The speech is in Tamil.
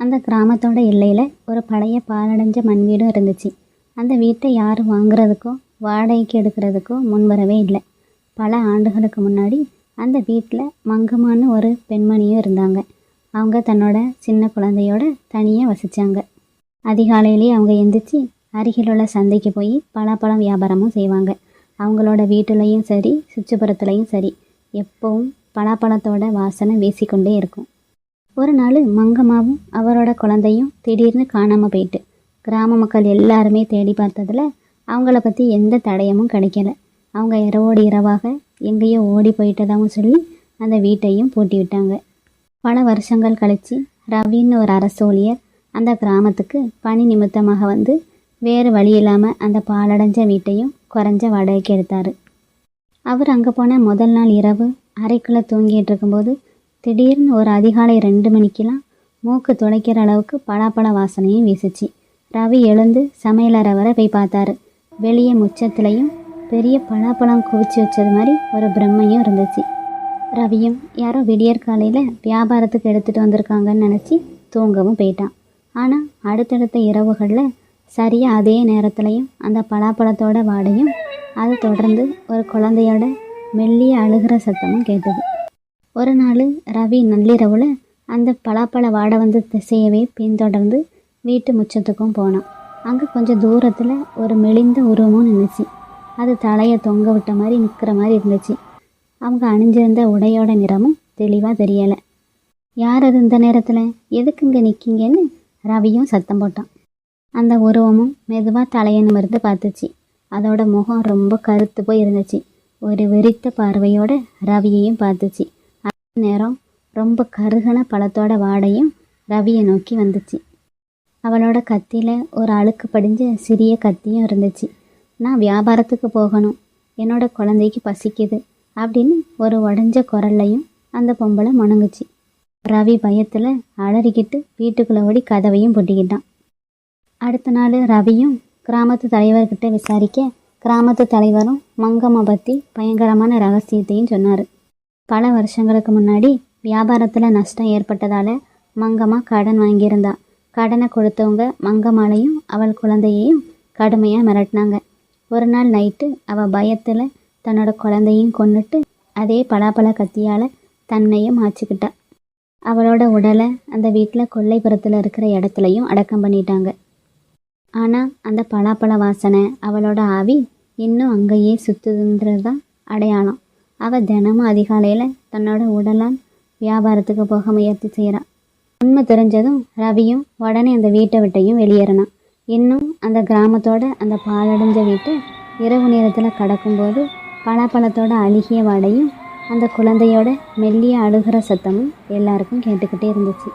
அந்த கிராமத்தோட எல்லையில் ஒரு பழைய பாலடைஞ்ச மண் வீடும் இருந்துச்சு. அந்த வீட்டை யார் வாங்குறதுக்கோ வாடகைக்கு எடுக்கிறதுக்கோ முன்வரவே இல்லை. பல ஆண்டுகளுக்கு முன்னாடி அந்த வீட்டில் மங்கம்மான்னு ஒரு பெண்மணியும் இருந்தாங்க. அவங்க தன்னோட சின்ன குழந்தையோட தனியாக வசித்தாங்க அதிகாலையிலேயே அவங்க எந்திரிச்சு அருகில் உள்ள சந்தைக்கு போய் பலாப்பழம் வியாபாரமும் செய்வாங்க. அவங்களோட வீட்டுலேயும் சரி சுற்றுப்புறத்துலேயும் சரி எப்பவும் பலாப்பழத்தோட வாசனை வீசிக்கொண்டே இருக்கும். ஒரு நாள் மங்கம்மாவும் அவரோட குழந்தையும் திடீர்னு காணாமல் போயிட்டு கிராம மக்கள் எல்லாருமே தேடி பார்த்ததுல அவங்கள பற்றி எந்த தடயமும் கிடைக்கல. அவங்க இரவோடு இரவாக எங்கேயோ ஓடி போயிட்டதாகவும் சொல்லி அந்த வீட்டையும் பூட்டி விட்டாங்க. பல வருஷங்கள் கழித்து ரவின்னு ஒரு அரசு ஊழியர் அந்த கிராமத்துக்கு பணி நிமித்தமாக வந்து வேறு வழி இல்லாமல் அந்த பாலடைஞ்ச வீட்டையும் குறைஞ்ச வாடகைக்கு எடுத்தார். அவர் அங்கே போன முதல் நாள் இரவு அறைக்குள்ளே தூங்கிட்டு இருக்கும்போது திடீர்னு ஒரு அதிகாலை ரெண்டு மணிக்கெலாம் மூக்கு துளைக்கிற அளவுக்கு பலாப்பழ வாசனையும் வீசிச்சு. ரவி எழுந்து சமையலறை வரை போய் பார்த்தாரு. வெளியே முச்சத்துலையும் பெரிய பலாப்பழம் குவிச்சு வச்சது மாதிரி ஒரு பிரம்மையும் இருந்துச்சு. ரவியும் யாரோ விடியற் காலையில் வியாபாரத்துக்கு எடுத்துகிட்டு வந்திருக்காங்கன்னு நினச்சி தூங்கவும் போயிட்டான். ஆனால் அடுத்தடுத்த இரவுகளில் சரியாக அதே நேரத்துலையும் அந்த பலாப்பழத்தோட வாடையும் அதை தொடர்ந்து ஒரு குழந்தையோட மெல்லிய அழுகிற சத்தமும் கேட்டது. ஒரு நாள் ரவி நள்ளிரவில் அந்த பலாப்பழ வாடை வந்த திசையவே பின்தொடர்ந்து வீட்டு முச்சத்துக்கும் போனான். அங்கே கொஞ்சம் தூரத்தில் ஒரு மெலிந்த உருவமும் நின்றுச்சு அது தலையை தொங்க விட்ட மாதிரி நிற்கிற மாதிரி இருந்துச்சு. அவங்க அணிஞ்சிருந்த உடையோட நிறமும் தெளிவாக தெரியலை. யார் அது இந்த நேரத்தில்? எதுக்கு இங்கே நிற்கிங்கன்னு ரவியும் சத்தம் போட்டான். அந்த உருவமும் மெதுவாக தலையை நிமிர்ந்து பார்த்துச்சு. அதோட முகம் ரொம்ப கருத்து போய் இருந்துச்சு. ஒரு வெறித்த பார்வையோட ரவியையும் பார்த்துச்சு. நேரம் ரொம்ப கருகன பழத்தோட வாடையும் ரவியை நோக்கி வந்துச்சு. அவளோட கத்தியில் ஒரு அழுக்கு படிஞ்ச சிறிய கத்தியும் இருந்துச்சு. நான் வியாபாரத்துக்கு போகணும். என்னோட குழந்தைக்கு பசிக்குது அப்படின்னு ஒரு உடஞ்ச குரல்லையும் அந்த பொம்பளை முணங்குச்சு. ரவி பயத்தில் அலறிக்கிட்டு வீட்டுக்குள்ளே ஓடி கதவையும் பொட்டிக்கிட்டான். அடுத்த நாள் ரவியும் கிராமத்து தலைவர்கிட்ட விசாரிக்க கிராமத்து தலைவரும் மங்கம்மை பற்றி பயங்கரமான ரகசியத்தையும் சொன்னார். பல வருஷங்களுக்கு முன்னாடி வியாபாரத்தில் நஷ்டம் ஏற்பட்டதால் மங்கம்மா கடன் வாங்கியிருந்தா. கடனை கொடுத்தவங்க மங்கம்மாளையும் அவள் குழந்தையையும் கடுமையாக மிரட்டினாங்க. ஒரு நாள் நைட்டு அவள் பயத்தில் தன்னோட குழந்தையும் கொண்டுட்டு அதே பலாப்பழ கத்தியால் தன்னையும் மாச்சிக்கிட்டா அவளோட உடலை அந்த வீட்டில் கொல்லைப்புறத்தில் இருக்கிற இடத்துலையும் அடக்கம் பண்ணிட்டாங்க. ஆனால் அந்த பலாப்பழ வாசனை அவளோட ஆவி இன்னும் அங்கேயே சுற்றுதுன்றது தான் அடையாளம். அவள் தினமும் அதிகாலையில் தன்னோட உடலால் வியாபாரத்துக்கு போக முயற்சி செய்கிறான் உண்மை தெரிஞ்சதும் ரவியும் உடனே அந்த வீட்டை விட்டையும் வெளியேறினான் இன்னும் அந்த கிராமத்தோட அந்த பாலடைஞ்ச வீட்டை இரவு நேரத்தில் கடக்கும்போது பலாப்பழத்தோட அழுகிய வாடையும் அந்த குழந்தையோட மெல்லிய அழுகிற சத்தமும் எல்லாருக்கும் கேட்டுக்கிட்டே இருந்துச்சு.